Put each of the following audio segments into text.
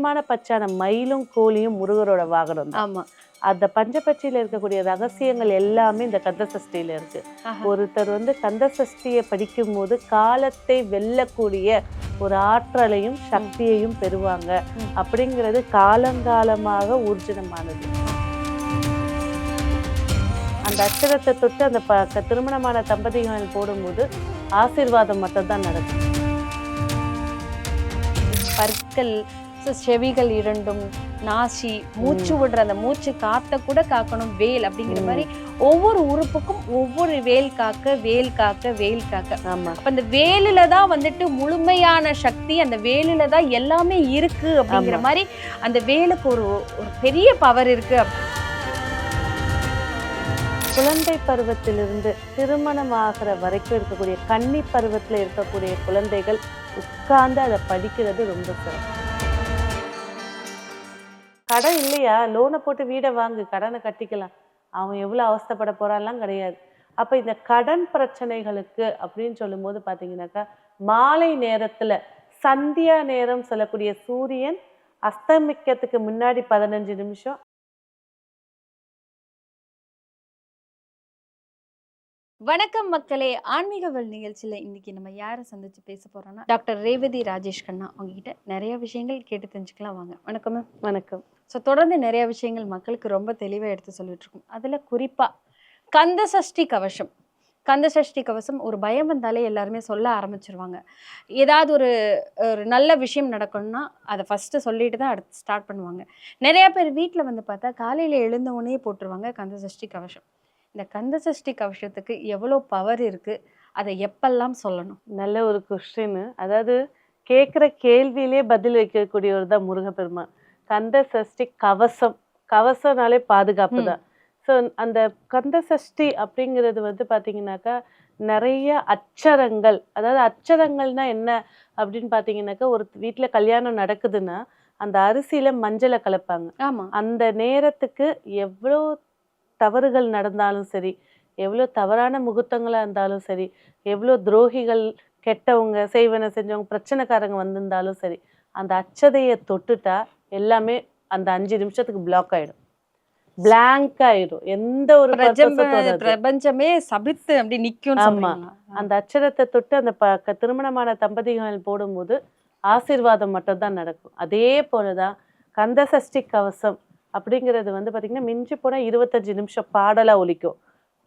முக்கியமான பச்சான மயிலும் கோழியும் முருகரோட வாகனம் தான். ஆமா. அந்த பஞ்சபட்சியில இருக்கக்கூடிய ரகசியங்கள் எல்லாமே இந்த கந்த சஷ்டியில இருக்கு. ஒருத்தர் வந்து கந்த சஷ்டியை படிக்கும் போது காலத்தை வெல்லக்கூடிய ஒரு ஆற்றலையும் சக்தியையும் பெறுவாங்க. அப்படிங்கிறது காலங்காலமாக ஊர்ஜிதமானது. அந்த அச்சரத்தை தொட்டு அந்த ப திருமணமான தம்பதிகள் போடும்போது ஆசீர்வாதம் மட்டும்தான் நடக்கும். பற்கள் சு- செவிகள் இரண்டும் நாசி மூச்சு விடுற அந்த மூச்சு காத்த கூட காக்கணும் வேல் அப்படிங்கிற. மாதிரி ஒவ்வொரு உறுப்புக்கும் ஒவ்வொரு வேல் காக்க வேல் காக்க வேல் காக்க ஆமா அப்ப அந்த வேலில தான் வந்துட்டு முழுமையான சக்தி அந்த வேலில தான் எல்லாமே இருக்கு அப்படிங்கிற. மாதிரி அந்த வேலுக்கு ஒரு ஒரு பெரிய பவர் இருக்கு குழந்தை பருவத்திலிருந்து திருமணம் ஆகிற வரைக்கும் இருக்கக்கூடிய கன்னி பருவத்துல இருக்கக்கூடிய குழந்தைகள் உட்கார்ந்து அதை படிக்கிறது ரொம்ப சிறப்பு கடன் இல்லையா? லோனை போட்டு வீடை வாங்கு கடனை கட்டிக்கலாம். அவன் எவ்வளவு அவஸ்தப்பட போறான்லாம் கிடையாது. அப்ப இந்த கடன் பிரச்சனைகளுக்கு அப்படின்னு சொல்லும்போது பார்த்தீங்கன்னாக்கா மாலை நேரத்துல சந்தியா நேரம் சொல்லக்கூடிய சூரியன் அஸ்தமிக்கிறதுக்கு முன்னாடி பதினஞ்சு நிமிஷம் வணக்கம் மக்களே. ஆன்மீகவல் நிகழ்ச்சியில இன்னைக்கு நம்ம யாரை சந்திச்சு பேச போறோம்னா டாக்டர் ரேவதி ராஜேஷ் கண்ணா அவங்க கிட்ட நிறைய விஷயங்கள் கேட்டு தெரிஞ்சுக்கலாம் வாங்க. வணக்கம் வணக்கம். ஸோ தொடர்ந்து நிறைய விஷயங்கள் மக்களுக்கு ரொம்ப தெளிவாக எடுத்து சொல்லிட்டு இருக்கோம் அதில் குறிப்பாக கந்த சஷ்டி கவசம். கந்த சஷ்டி கவசம் ஒரு பயம் வந்தாலே எல்லாருமே சொல்ல ஆரம்பிச்சிருவாங்க. ஏதாவது ஒரு ஒரு நல்ல விஷயம் நடக்கணும்னா அதை ஃபஸ்ட்டு சொல்லிட்டு தான் அடுத்து ஸ்டார்ட் பண்ணுவாங்க. நிறைய பேர் வீட்டில் வந்து பார்த்தா காலையில் எழுந்த உடனே போட்டுருவாங்க கந்த சஷ்டி கவசம். இந்த கந்த சஷ்டி கவசத்துக்கு எவ்வளோ பவர் இருக்குது அதை எப்பெல்லாம் சொல்லணும்? நல்ல ஒரு கொஸ்டின் அதாவது கேட்குற கேள்வியிலே பதில் வைக்கக்கூடியவர் தான் முருகப்பெருமான். கந்த சஷ்டி கவசம். கவசம்னாலே பாதுகாப்பு. தான். ஸோ அந்த கந்த சஷ்டி அப்படிங்கிறது வந்து பார்த்தீங்கன்னாக்கா நிறைய அச்சரங்கள். அதாவது அச்சரங்கள்னா என்ன அப்படின்னு பார்த்தீங்கன்னாக்கா ஒரு வீட்டில் கல்யாணம் நடக்குதுன்னா அந்த அரிசியில் மஞ்சளை கலப்பாங்க. ஆமாம் அந்த நேரத்துக்கு எவ்வளோ தவறுகள் நடந்தாலும் சரி எவ்வளோ தவறான முகூர்த்தங்களாக இருந்தாலும் சரி எவ்வளோ துரோகிகள் கெட்டவங்க செய்வன செஞ்சவங்க பிரச்சனைக்காரங்க வந்திருந்தாலும் சரி அந்த அச்சதையை தொட்டுட்டா எல்லாமே அந்த அஞ்சு நிமிஷத்துக்கு பிளாக் ஆயிடும். பிளாங்க் ஆயிடும். எந்த ஒரு. பிரபஞ்சமே சபித்து அப்படி நிற்கும் ஆமா. அந்த அச்சரத்தை தொட்டு அந்த ப திருமணமான தம்பதிகள் போடும்போது ஆசீர்வாதம் மட்டும்தான் நடக்கும். அதே போலதான் கந்த சஷ்டி கவசம் அப்படிங்கிறது வந்து பாத்தீங்கன்னா மிஞ்சி போனா இருபத்தஞ்சு நிமிஷம் பாடலா ஒலிக்கும்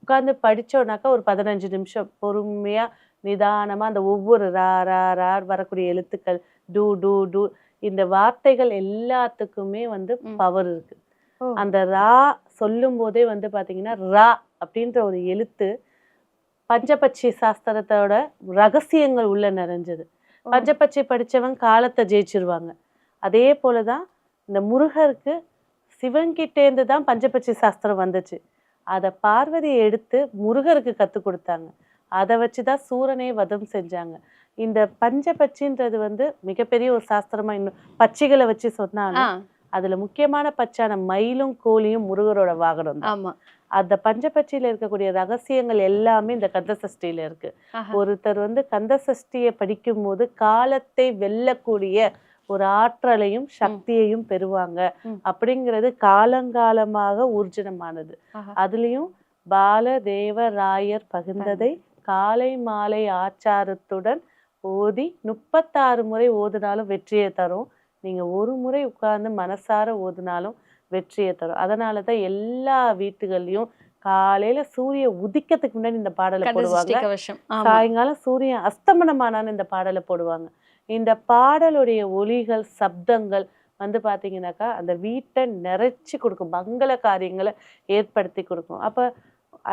உட்கார்ந்து படிச்சோம்னாக்கா ஒரு பதினஞ்சு நிமிஷம் பொறுமையா நிதானமா அந்த ஒவ்வொரு ரா ரா ரா வரக்கூடிய எழுத்துக்கள் டூ டூ டூ இந்த வார்த்தைகள் எல்லாத்துக்குமே வந்து. பவர் இருக்கு. அந்த ரா சொல்லும் போதே வந்து பாத்தீங்கன்னா ரா அப்படின்ற ஒரு எழுத்து பஞ்சபட்சி சாஸ்திரத்தோட ரகசியங்கள் உள்ள நிறைஞ்சது. பஞ்சபட்சி படிச்சவன் காலத்தை ஜெயிச்சிருவாங்க அதே போலதான் இந்த முருகருக்கு சிவன்கிட்டேருந்து தான் பஞ்சபட்சி சாஸ்திரம் வந்துச்சு. அதை பார்வதியை எடுத்து முருகருக்கு கற்றுக் கொடுத்தாங்க. அதை வச்சு தான் சூரனே வதம் செஞ்சாங்க. இந்த பஞ்சபட்சின்றது வந்து மிகப்பெரிய ஒரு சாஸ்திரமா இன்னும் பட்சிகளை வச்சு சொன்னாலும் அதுல முக்கியமான பச்சான மயிலும் கோழியும் முருகரோட வாகனம் தான். ஆமா. அந்த பஞ்சபட்சியில இருக்கக்கூடிய ரகசியங்கள் எல்லாமே இந்த கந்த சஷ்டியில இருக்கு. ஒருத்தர் வந்து கந்த சஷ்டியை படிக்கும் போது காலத்தை வெல்லக்கூடிய ஒரு ஆற்றலையும் சக்தியையும் பெறுவாங்க. அப்படிங்கிறது காலங்காலமாக ஊர்ஜிதமானது. அதுலயும் பால தேவ ராயர் பகிர்ந்ததை காலை மாலை ஆச்சாரத்துடன் ஓதி முப்பத்தாறு முறை ஓதுனாலும் வெற்றியை தரும். நீங்க ஒரு முறை உட்கார்ந்து மனசார ஓதுனாலும் வெற்றியை தரும். அதனால தான் எல்லா வீட்டுகள்லயும் காலையில சூரிய உதிக்கிறதுக்கு முன்னாடி இந்த பாடலை போடுவாங்க. சாயங்காலம் சூரியன் அஸ்தமனமானான்னு இந்த பாடலை போடுவாங்க. இந்த பாடலுடைய ஒலிகள் சப்தங்கள் வந்து பாத்தீங்கன்னாக்கா அந்த வீட்டை நிறைச்சி கொடுக்கும். மங்கள காரியங்களை ஏற்படுத்தி கொடுக்கும். அப்ப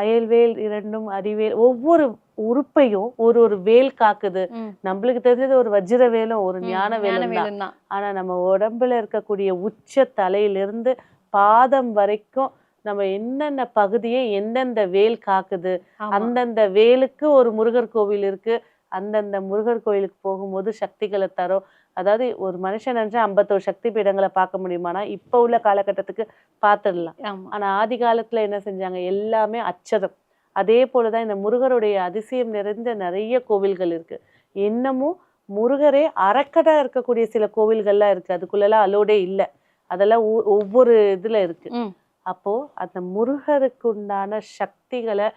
அயல்வேல் இரண்டும் அறிவேல் ஒவ்வொரு உறுப்பையும் ஒரு ஒரு வேல் காக்குது. நம்மளுக்கு தெரிஞ்சது ஒரு வஜ்ர வேலும் ஒரு ஞான வேலும் தான். ஆனா நம்ம உடம்புல இருக்கக்கூடிய உச்ச தலையிலிருந்து பாதம் வரைக்கும் நம்ம என்னென்ன பகுதியை எந்தெந்த வேல் காக்குது. அந்தந்த வேலுக்கு ஒரு முருகர் கோவில் இருக்கு. அந்தந்த முருகர் கோயிலுக்கு போகும்போது சக்திகளை தரும் அதாவது ஒரு மனுஷன் நினைச்சா ஐம்பத்தோரு சக்தி பீடங்களை பார்க்க முடியுமானா இப்ப உள்ள காலகட்டத்துக்கு பார்த்துடலாம். ஆமா. ஆனா ஆதி காலத்துல என்ன செஞ்சாங்க? எல்லாமே அச்சரம் அதே போலதான் இந்த முருகருடைய அதிசயம் நிறைந்த நிறைய கோவில்கள் இருக்கு. இன்னமும் முருகரே அரக்கடா இருக்கக்கூடிய சில கோவில்கள்லாம் இருக்கு. அதுக்குள்ளெல்லாம் அலோடே இல்லை. அதெல்லாம் ஒவ்வொரு இதுல இருக்கு. ம். அப்போ அந்த முருகருக்கு உண்டான சக்திகளை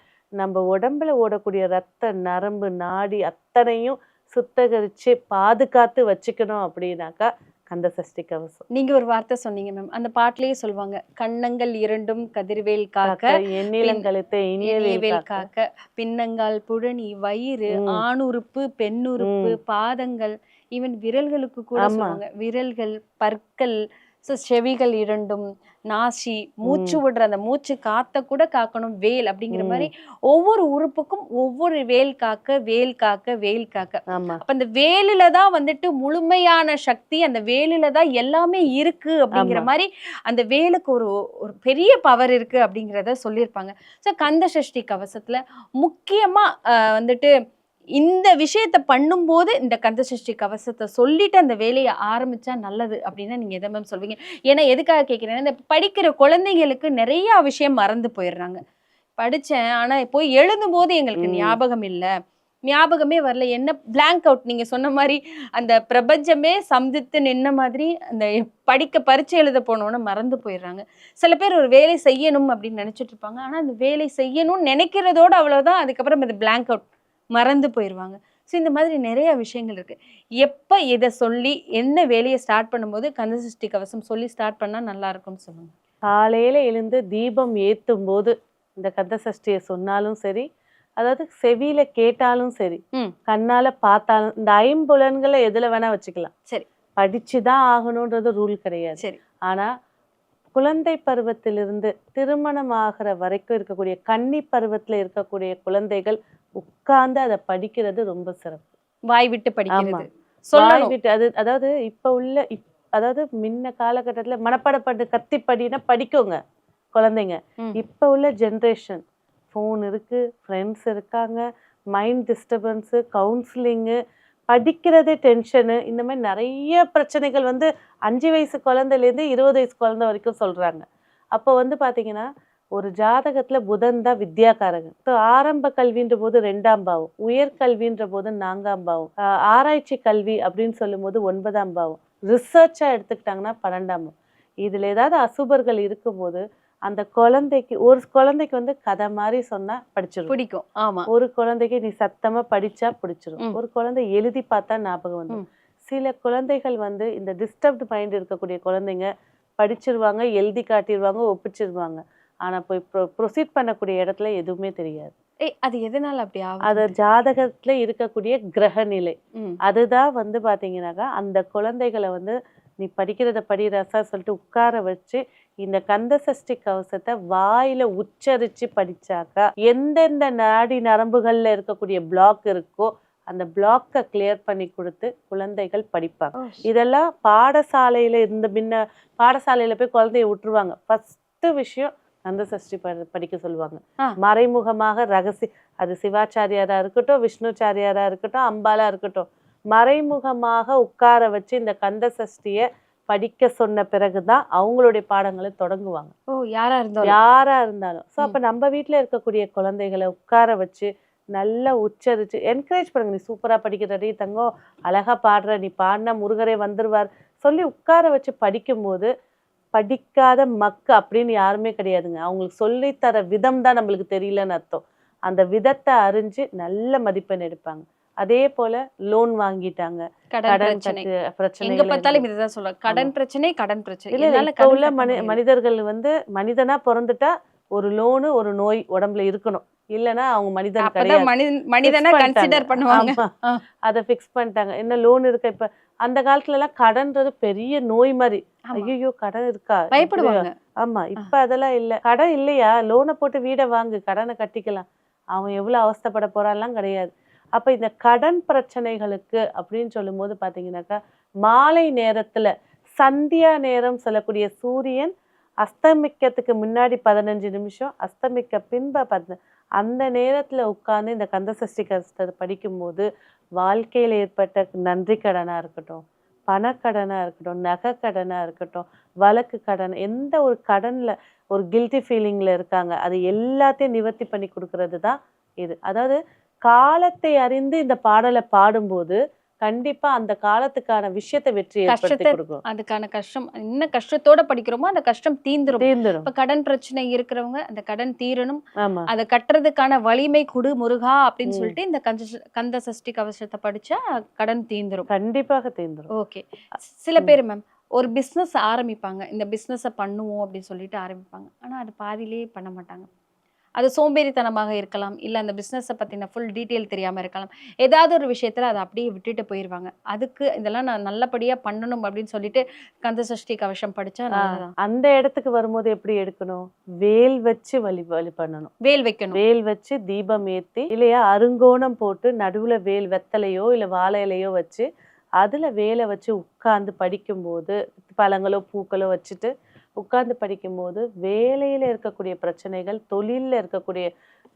நம்ம உடம்புல ஓடக்கூடிய ரத்த நரம்பு நாடி அத்தனையும் சுத்தகரிச்சு பாதுகாத்து வச்சுக்கணும் அப்படின்னாக்கா கந்த சஷ்டி கவசம். நீங்க ஒரு வார்த்தை சொன்னீங்க மேம் அந்த பாட்டிலேயே சொல்லுவாங்க கண்ணங்கள் இரண்டும் கதிர்வேல் காக்க எண்ணிலங்கழுத்தை இனியவேல் காக்க. பின்னங்கால் புழனி வயிறு. ஆணுறுப்பு பெண்ணுறுப்பு பாதங்கள் ஈவன் விரல்களுக்கு கூட. சொல்லுவாங்க. விரல்கள் பற்கள் so செவிகள் இரண்டும் நாசி மூச்சு விடுற அந்த மூச்சு காத்த கூட காக்கணும் வேல் அப்படிங்கிற. மாதிரி ஒவ்வொரு உறுப்புக்கும் ஒவ்வொரு வேல் காக்க வேல் காக்க வேல் காக்க அப்ப அந்த வேலில தான் வந்துட்டு முழுமையான சக்தி அந்த வேலில தான் எல்லாமே இருக்கு அப்படிங்கிற. மாதிரி அந்த வேலுக்கு ஒரு ஒரு பெரிய பவர் இருக்கு அப்படிங்கிறத சொல்லியிருப்பாங்க ஸோ கந்த சஷ்டி கவசத்துல முக்கியமா வந்துட்டு இந்த விஷயத்த பண்ணும்போது இந்த கந்த சஷ்டி கவசத்தை சொல்லிட்டு அந்த வேலையை ஆரம்பிச்சா நல்லது அப்படின்னா நீங்க எதை மேம் சொல்வீங்க? ஏன்னா எதுக்காக கேட்கிறேன்னா இந்த படிக்கிற குழந்தைங்களுக்கு நிறைய விஷயம் மறந்து போயிடுறாங்க. படிச்சேன் ஆனா போய் எழுதும் போது எங்களுக்கு. ஞாபகம் இல்லை. ஞாபகமே வரல. என்ன blank அவுட் நீங்க சொன்ன மாதிரி அந்த பிரபஞ்சமே சந்தித்து நின்ன மாதிரி அந்த படிக்க பரீட்சை எழுத போனோன்னு மறந்து போயிடுறாங்க. சில பேர் ஒரு வேலை செய்யணும் அப்படின்னு நினைச்சிட்டு இருப்பாங்க. ஆனா அந்த வேலை செய்யணும்னு நினைக்கிறதோட அவ்வளவுதான். அதுக்கப்புறம் அது blank அவுட் மறந்து போயிடுவாங்க ஸோ இந்த மாதிரி நிறைய விஷயங்கள் இருக்கு. எப்ப இதை சொல்லி என்ன வேலையை ஸ்டார்ட் பண்ணும்போது கந்த சஷ்டி கவசம் சொல்லி ஸ்டார்ட் பண்ணா நல்லா இருக்கும்னு சொல்லுங்க. காலையில எழுந்து தீபம் ஏத்தும் போது இந்த கந்த சஷ்டியை சொன்னாலும் சரி அதாவது செவியில கேட்டாலும் சரி. கண்ணால பார்த்தாலும் இந்த ஐம்புலன்களை எதுல வேணா வச்சுக்கலாம். சரி. படிச்சுதான் ஆகணுன்றது ரூல் கிடையாது. சரி. ஆனா குழந்தை பருவத்திலிருந்து திருமணம் ஆகிற வரைக்கும் இருக்கக்கூடிய கன்னி பருவத்துல இருக்கக்கூடிய குழந்தைகள் உட்கார்ந்து அதை படிக்கிறது ரொம்ப சிறப்பு. வாய் விட்டு படிக்கிறது. வாய் விட்டு அது அதாவது இப்ப உள்ள அதாவது முன்ன காலகட்டத்துல மனப்பாடப்பட்டு கத்தி படினா படிக்குங்க குழந்தைங்க. இப்ப உள்ள ஜென்ரேஷன் ஃபோன் இருக்கு ஃப்ரெண்ட்ஸ் இருக்காங்க மைண்ட் டிஸ்டர்பன்ஸு கவுன்சிலிங்கு படிக்கிறதே டென்ஷனு இந்த மாதிரி நிறைய பிரச்சனைகள் வந்து அஞ்சு வயசு குழந்தைலேருந்து இருபது வயசு குழந்தை வரைக்கும் சொல்றாங்க. அப்போ வந்து பாத்தீங்கன்னா ஒரு ஜாதகத்துல புதன் தான் வித்யாகாரகன் ஸோ ஆரம்ப கல்வின்ற போது ரெண்டாம் பாவம் உயர்கல்வின்ற போது நான்காம் பாவம் ஆராய்ச்சி கல்வி அப்படின்னு சொல்லும்போது ஒன்பதாம் பாவம். ரிசர்ச்சா எடுத்துக்கிட்டாங்கன்னா பன்னெண்டாம் பாவம். இதுல ஏதாவது அசுபர்கள் இருக்கும்போது அந்த குழந்தைக்கு ஒரு குழந்தைக்கு வந்து கதை மாதிரி சொன்னா படிச்சிடும் பிடிக்கும். ஆமா. ஒரு குழந்தைக்கு நீ சத்தமா படிச்சா பிடிச்சிரும். ம். ஒரு குழந்தை எழுதி பார்த்தா ஞாபகம் வந்துடும் ம். சில குழந்தைகள் வந்து இந்த டிஸ்டர்ப்டு மைண்ட் இருக்கக்கூடிய குழந்தைங்க படிச்சிருவாங்க எழுதி காட்டிடுவாங்க ஒப்பிச்சிருவாங்க. ஆனா போய் ப்ரொசீட் பண்ணக்கூடிய இடத்துல எதுவுமே தெரியாது. ஏய் அது எதனால அப்படி அது ஜாதகத்துல இருக்கக்கூடிய கிரக நிலை. அதுதான் வந்து பாத்தீங்கன்னாக்கா அந்த குழந்தைகளை வந்து நீ படிக்கிறத படி ரசா சொல்லிட்டு உட்கார வச்சு இந்த கந்த சஷ்டி கவசத்தை வாயில உச்சரிச்சு படிச்சாக்கா எந்தெந்த நாடி நரம்புகள்ல இருக்கக்கூடிய பிளாக் இருக்கோ அந்த பிளாக்கை கிளியர் பண்ணி கொடுத்து குழந்தைகள் படிப்பாங்க. இதெல்லாம் பாடசாலையில இருந்த முன்ன பாடசாலையில போய் குழந்தைய விட்டுருவாங்க. ஃபர்ஸ்ட் விஷயம் கந்த சஷ்டி படிக்க சொல்லுவாங்க. மறைமுகமாக ரகசிய அது சிவாச்சாரியாரா இருக்கட்டும் விஷ்ணுச்சாரியாரா இருக்கட்டும் அம்பாலா இருக்கட்டும் மறைமுகமாக உட்கார வச்சு இந்த கந்த சஷ்டிய படிக்க சொன்ன பிறகுதான் அவங்களுடைய பாடங்களை தொடங்குவாங்க. ஓ யாரா இருந்தாலும். யாரா இருந்தாலும். ஸோ அப்ப நம்ம வீட்ல இருக்கக்கூடிய குழந்தைகளை உட்கார வச்சு நல்லா உச்சரிச்சு என்கரேஜ் பண்ணுங்க. நீ சூப்பரா படிக்கிறடி தங்கம் அழகா பாடுற நீ பாடினா முருகரே வந்துருவார். சொல்லி உட்கார வச்சு படிக்கும்போது படிக்காத மக்கு அப்படின்னு யாருமே கிடையாதுங்க. அவங்களுக்கு சொல்லித்தர விதம் தான் நம்மளுக்கு தெரியலன்னு அர்த்தம். அந்த விதத்தை அறிஞ்சு நல்ல மதிப்பெண் எடுப்பாங்க. அதே போல லோன் வாங்கிட்டாங்க. கடன் பிரச்சனை. சொல்லுவாங்க. கடன் பிரச்சனை கடன் பிரச்சனை. இல்ல உள்ள. மனிதர்கள் வந்து மனிதனா பிறந்துட்டா ஒரு லோனு ஒரு நோய் உடம்புல இருக்கணும். இல்லைன்னா அவங்க மனிதன் கிடையாது. மனிதன் கன்சிடர். பண்ணுவாங்க. அதை ஃபிக்ஸ் பண்ணிட்டாங்க. என்ன லோன் இருக்கு இப்ப? அந்த காலத்துல எல்லாம் கடன்றது பெரிய நோய் மாதிரி. ஐயோ கடன் இருக்கா? பயப்படுவாங்க. ஆமா. இப்ப அதெல்லாம் இல்ல. கடன் இல்லையா? லோனை போட்டு வீடை வாங்கு கடனை கட்டிக்கலாம். அவன் எவ்வளவு அவஸ்தைப்பட போறான்லாம் கிடையாது. அப்ப இந்த கடன் பிரச்சனைகளுக்கு அப்படின்னு சொல்லும்போது பாத்தீங்கன்னாக்கா மாலை நேரத்துல சந்தியா நேரம் சொல்லக்கூடிய சூரியன் அஸ்தமிக்கிறதுக்கு முன்னாடி பதினஞ்சு நிமிஷம் அஸ்தமிக்க பின்ப பத்து அந்த நேரத்தில் உட்கார்ந்து இந்த கந்தசஷ்டி கஷ்டத்தை படிக்கும்போது வாழ்க்கையில் ஏற்பட்ட நன்றி கடனாக இருக்கட்டும் பணக்கடனாக இருக்கட்டும் நகை கடனாக இருக்கட்டும் வழக்கு கடன் எந்த ஒரு கடனில் ஒரு கில்ட்டி ஃபீலிங்கில் இருக்காங்க அது எல்லாத்தையும் நிவர்த்தி பண்ணி கொடுக்கறது தான் இது. அதாவது காலத்தை அறிந்து இந்த பாடலை பாடும்போது கண்டிப்பா அந்த காலத்துக்கான விஷயத்தை வெற்றி கஷ்டத்தை அதுக்கான கஷ்டம் என்ன கஷ்டத்தோட படிக்கிறோமோ அந்த கஷ்டம் தீந்துரும் தீர்ந்துடும் இப்ப கடன் பிரச்சனை இருக்கிறவங்க அந்த கடன் தீரணும். அதை கட்டுறதுக்கான வலிமை குடு முருகா அப்படின்னு. சொல்லிட்டு இந்த கந்த கந்த சஷ்டி கவசத்தை படிச்சா கடன் தீந்துரும். கண்டிப்பாக தீர்ந்துடும் ஓகே. சில. பேர் மேம் ஒரு பிஸ்னஸ் ஆரம்பிப்பாங்க. இந்த பிஸ்னஸை பண்ணுவோம் அப்படின்னு சொல்லிட்டு ஆரம்பிப்பாங்க. ஆனா அது பாதியிலேயே பண்ண மாட்டாங்க. அது சோம்பேறித்தனமாக இருக்கலாம் இல்ல அந்த பிஸ்னஸை பத்தின ஃபுல் டீட்டெயில் தெரியாம இருக்கலாம். ஏதாவது ஒரு விஷயத்துல அதை அப்படியே விட்டுட்டு போயிடுவாங்க அதுக்கு இதெல்லாம் நான் நல்லபடியா பண்ணணும் அப்படின்னு சொல்லிட்டு கந்த சஷ்டி கவசம் நல்லதான் அந்த இடத்துக்கு வரும்போது எப்படி எடுக்கணும்? வேல் வச்சு வழி வழி பண்ணணும். வேல் வைக்கணும். வேல் வச்சு தீபம் ஏத்தி இல்லையா அருங்கோணம் போட்டு நடுவுல வேல் வெத்தலையோ இல்ல வாழை இலையோ வச்சு அதுல வேலை வச்சு உட்கார்ந்து படிக்கும்போது பழங்களோ பூக்களோ வச்சுட்டு உட்கார்ந்து படிக்கும்போது வேலையில இருக்கக்கூடிய பிரச்சனைகள் தொழில்ல இருக்கக்கூடிய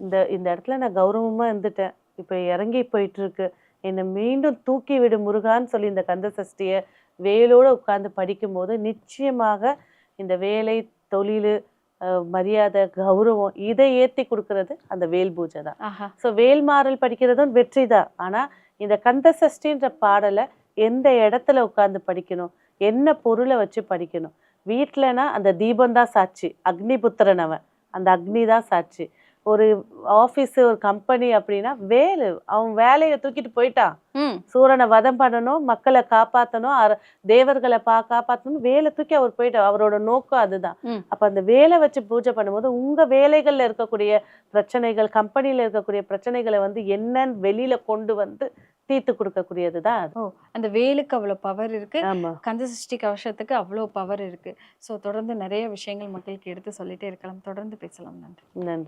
இந்த இந்த இடத்துல நான் கௌரவமா இருந்துட்டேன். இப்ப இறங்கி போயிட்டு இருக்கு என்னை மீண்டும் தூக்கி விடு முருகான்னு சொல்லி இந்த கந்த சஷ்டிய வேலோட உட்கார்ந்து படிக்கும்போது நிச்சயமாக இந்த வேலை தொழில் மரியாதை கௌரவம் இதை ஏத்தி கொடுக்கறது அந்த வேல் பூஜை தான். ஸோ வேல்மாறல் படிக்கிறதும் வெற்றி தான். ஆனா இந்த கந்த சஷ்டின்ற பாடலை எந்த இடத்துல உட்கார்ந்து படிக்கணும்? என்ன பொருளை வச்சு படிக்கணும்? வீட்டிலனா அந்த தீபம் தான் சாட்சி. அக்னிபுத்திரன் அவன். அந்த அக்னி தான் சாட்சி. ஒரு ஆஃபீஸ் ஒரு கம்பெனி அப்படின்னா வேலு. அவன் வேலையை தூக்கிட்டு போயிட்டான் சூரனை வதம் பண்ணணும் மக்களை காப்பாற்றணும் தேவர்களை பா காப்பாற்றணும் வேலை தூக்கி அவர் போயிட்டார். அவரோட நோக்கம் அதுதான். அப்ப அந்த வேலை வச்சு பூஜை பண்ணும்போது உங்க வேலைகள்ல இருக்கக்கூடிய பிரச்சனைகள் கம்பெனில இருக்கக்கூடிய பிரச்சனைகளை வந்து என்னன்னு வெளியில கொண்டு வந்து தீர்த்து கொடுக்கக்கூடியது தான் ஓ அந்த வேலுக்கு அவ்வளவு பவர் இருக்கு. ஆமா. கந்த சஷ்டி கவசத்துக்கு அவ்வளோ பவர் இருக்கு. ஸோ தொடர்ந்து நிறைய விஷயங்கள் மக்களுக்கு எடுத்து சொல்லிட்டே இருக்கலாம். தொடர்ந்து பேசலாம். நன்றி. நன்றி.